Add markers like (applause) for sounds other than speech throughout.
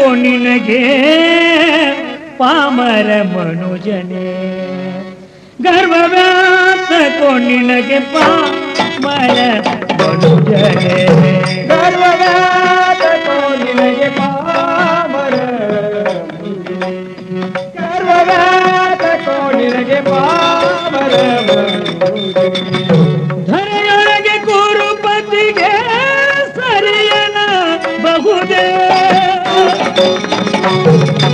ಗರ್ವಗಾತಕೋ ನಿನಗೆ ಪಾಮರ ಮನುಜನೇ. ಗರ್ವಗಾತಕೋ ನಿನಗೆ ಪಾಮರ ಮನುಜನೆ. ಗರ್ವಗಾತಕೋ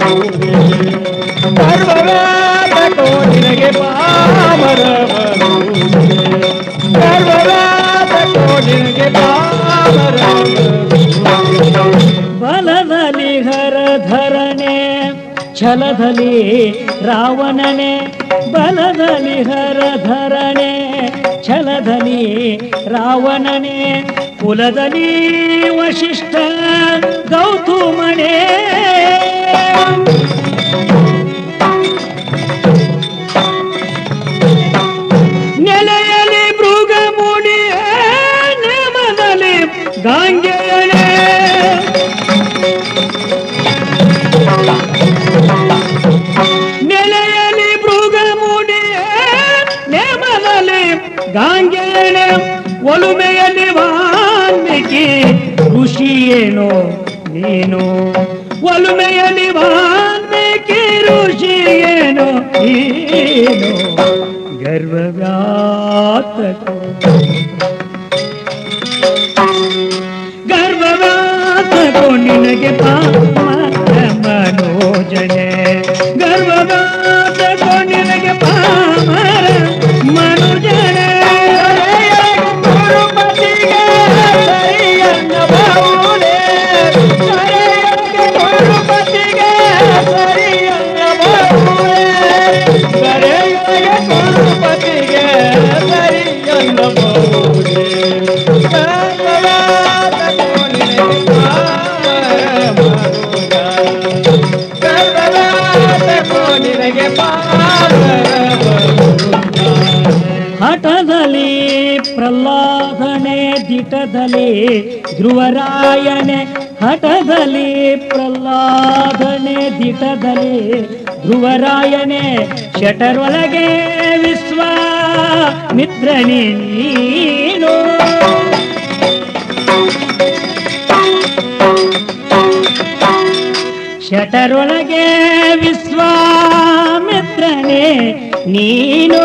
ಬಾವುರೆ ಸರ್ವರಾದ ಕೋಟಿನಗೆ ಪಾಮರ ಸರ್ವರಾದ ಕೋಟಿನಗೆ ಪಾಮರ ಬಲದಲ್ಲಿ ಹರಧರನೆ ಛಲದಲ್ಲಿ ರಾವಣನೆ. ಬಲದಲ್ಲಿ ಹರಧರನೆ ಛಲದಲ್ಲಿ ರಾವಣನೆ. ولدني وششتان قوت ನೀನು? ಒಲುಮೆಯಲ್ಲಿ ವಾಲ್ಮೀಕಿ ಋಷಿಯೇನೋ ನೀನು? ಗರ್ವವ್ಯಾತಕೋ. ಗರ್ವಗಾತಕೋ ನಿನಗೆ ಪಾಪ ಮನೋಜನೆ ಧ್ರುವರಾಯನೆ ಹಠದಲ್ಲಿ ಪ್ರಹ್ಲಾದನೆ ದಿಟದಲ್ಲಿ ಧ್ರುವರಾಯನೆ ಶಟರೊಳಗೆ ವಿಶ್ವ ಮಿತ್ರನೇ ನೀನು. ಶಟರೊಳಗೆ ವಿಶ್ವಾಮಿತ್ರನೇ ನೀನು.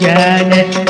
Yeah.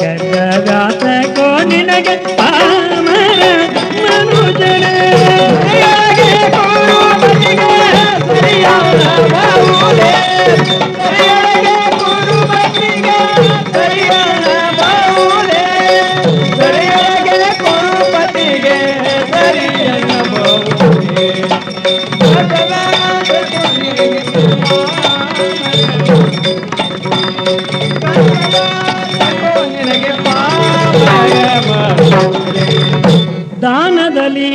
ಗಾನದಲ್ಲಿ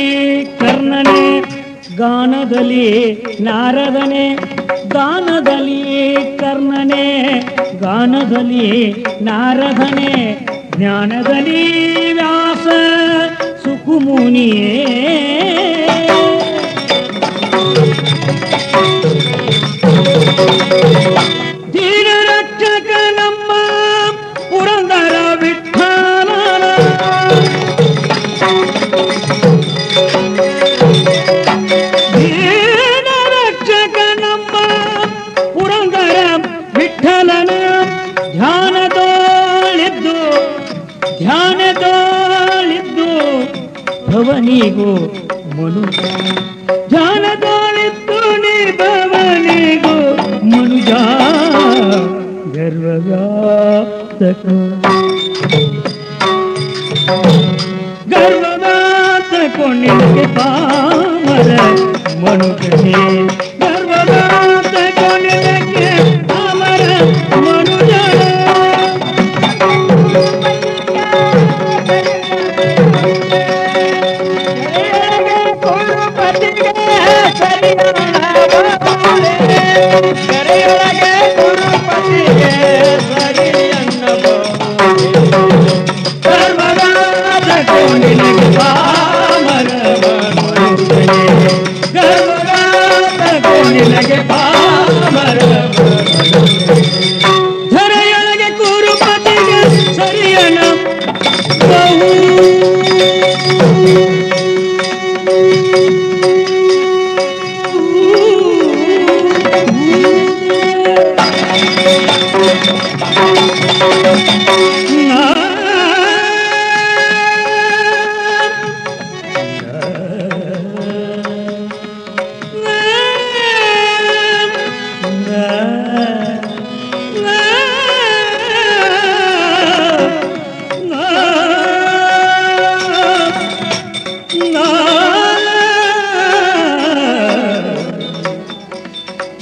ಕರ್ಣನೆ ಗಾನದಲ್ಲಿ ನಾರದನೆ ಗಾನದಲ್ಲಿ ಕರ್ಣನೆ ಗಾನದಲ್ಲಿ ನಾರದನೆ ಜ್ಞಾನದಲ್ಲಿ ವ್ಯಾಸ ಸುಖಮುನಿಯೇ सकूं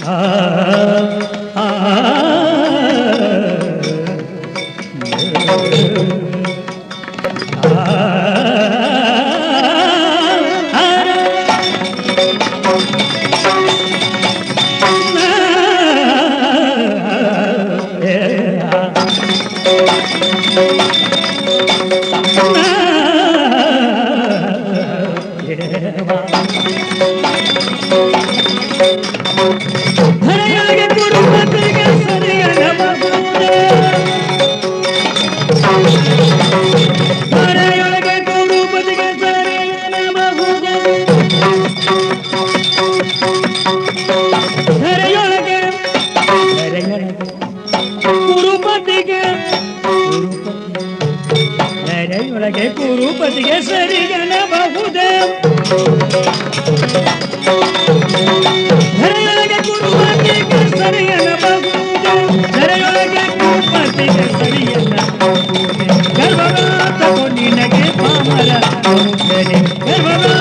Ah. (laughs) ಒಳಗೆ ಕುರುಪತಿಗೆ ಸರಿಗನಬಹುದೇ ಧರೆಯೊಳಗೆ ಕುರುಪತಿಗೆ ಸರಿಗನಬಹುದೇ ಧರೆಯೊಳಗೆ ಕುರುಪತಿಗೆ ಸರಿಗನಬಹುದೇ ಗರ್ಭನಾಥ ನಿನಗೆ ಪಾಮರ ಗರ್ಭನಾಥ